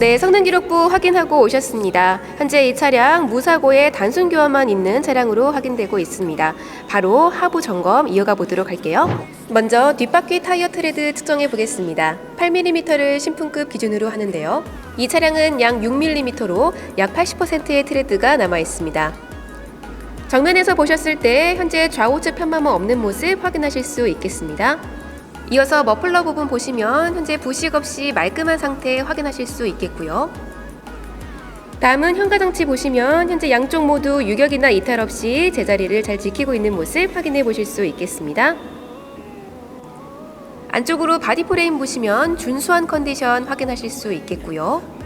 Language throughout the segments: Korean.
네, 성능 기록부 확인하고 오셨습니다. 현재 이 차량 무사고에 단순 교환만 있는 차량으로 확인되고 있습니다. 바로 하부 점검 이어가 보도록 할게요. 먼저 뒷바퀴 타이어 트레드 측정해 보겠습니다. 8mm를 신품급 기준으로 하는데요. 이 차량은 약 6mm로 약 80%의 트레드가 남아 있습니다. 정면에서 보셨을 때 현재 좌우측 편마모 없는 모습 확인하실 수 있겠습니다. 이어서 머플러 부분 보시면 현재 부식 없이 말끔한 상태 확인하실 수 있겠고요. 다음은 현가장치 보시면 현재 양쪽 모두 유격이나 이탈 없이 제자리를 잘 지키고 있는 모습 확인해 보실 수 있겠습니다. 안쪽으로 바디 프레임 보시면 준수한 컨디션 확인하실 수 있겠고요.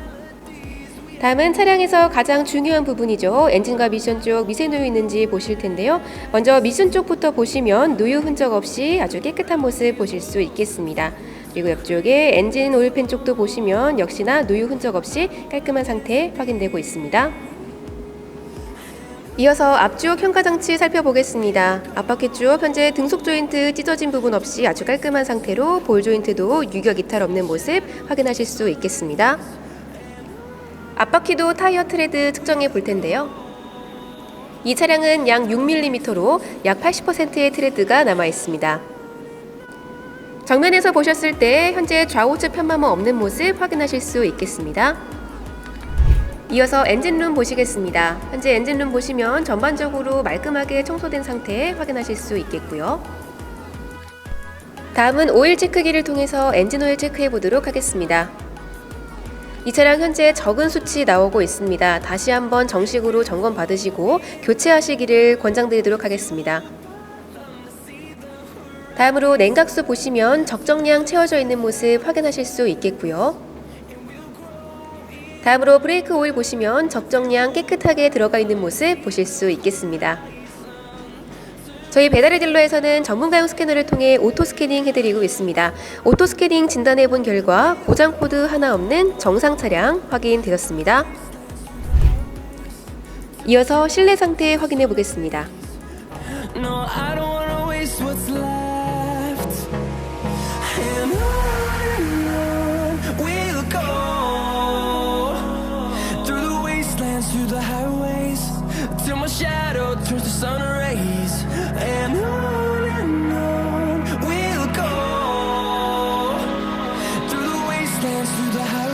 다음은 차량에서 가장 중요한 부분이죠. 엔진과 미션 쪽 미세 누유 있는지 보실 텐데요. 먼저 미션 쪽부터 보시면 누유 흔적 없이 아주 깨끗한 모습 보실 수 있겠습니다. 그리고 옆쪽에 엔진 오일팬 쪽도 보시면 역시나 누유 흔적 없이 깔끔한 상태 확인되고 있습니다. 이어서 앞쪽 현가장치 살펴보겠습니다. 앞바퀴 쪽 현재 등속 조인트 찢어진 부분 없이 아주 깔끔한 상태로 볼 조인트도 유격 이탈 없는 모습 확인하실 수 있겠습니다. 앞바퀴도 타이어 트레드 측정해 볼 텐데요. 이 차량은 약 6mm로 약 80%의 트레드가 남아 있습니다. 정면에서 보셨을 때 현재 좌우측 편마모 없는 모습 확인하실 수 있겠습니다. 이어서 엔진룸 보시겠습니다. 현재 엔진룸 보시면 전반적으로 말끔하게 청소된 상태 확인하실 수 있겠고요. 다음은 오일 체크기를 통해서 엔진 오일 체크해 보도록 하겠습니다. 이 차량 현재 적은 수치 나오고 있습니다. 다시 한번 정식으로 점검 받으시고 교체하시기를 권장드리도록 하겠습니다. 다음으로 냉각수 보시면 적정량 채워져 있는 모습 확인하실 수 있겠고요. 다음으로 브레이크 오일 보시면 적정량 깨끗하게 들어가 있는 모습 보실 수 있겠습니다. 저희 배달의 딜러에서는 전문가용 스캐너를 통해 오토 스캐닝 해드리고 있습니다. 오토 스캐닝 진단해 본 결과 고장 코드 하나 없는 정상 차량 확인되었습니다. 이어서 실내 상태 확인해 보겠습니다. the house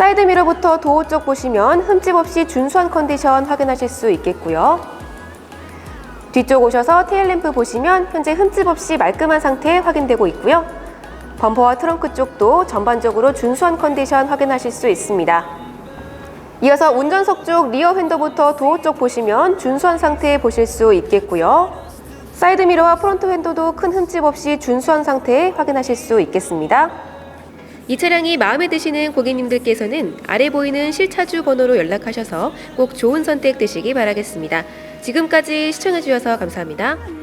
사이드 미러부터 도어 쪽 보시면 흠집 없이 준수한 컨디션 확인하실 수 있겠고요. 뒤쪽 오셔서 테일램프 보시면 현재 흠집 없이 말끔한 상태 확인되고 있고요. 범퍼와 트렁크 쪽도 전반적으로 준수한 컨디션 확인하실 수 있습니다. 이어서 운전석 쪽 리어 휀더부터 도어 쪽 보시면 준수한 상태에 보실 수 있겠고요. 사이드 미러와 프론트 휀더도 큰 흠집 없이 준수한 상태에 확인하실 수 있겠습니다. 이 차량이 마음에 드시는 고객님들께서는 아래 보이는 실차주 번호로 연락하셔서 꼭 좋은 선택 되시기 바라겠습니다. 지금까지 시청해주셔서 감사합니다.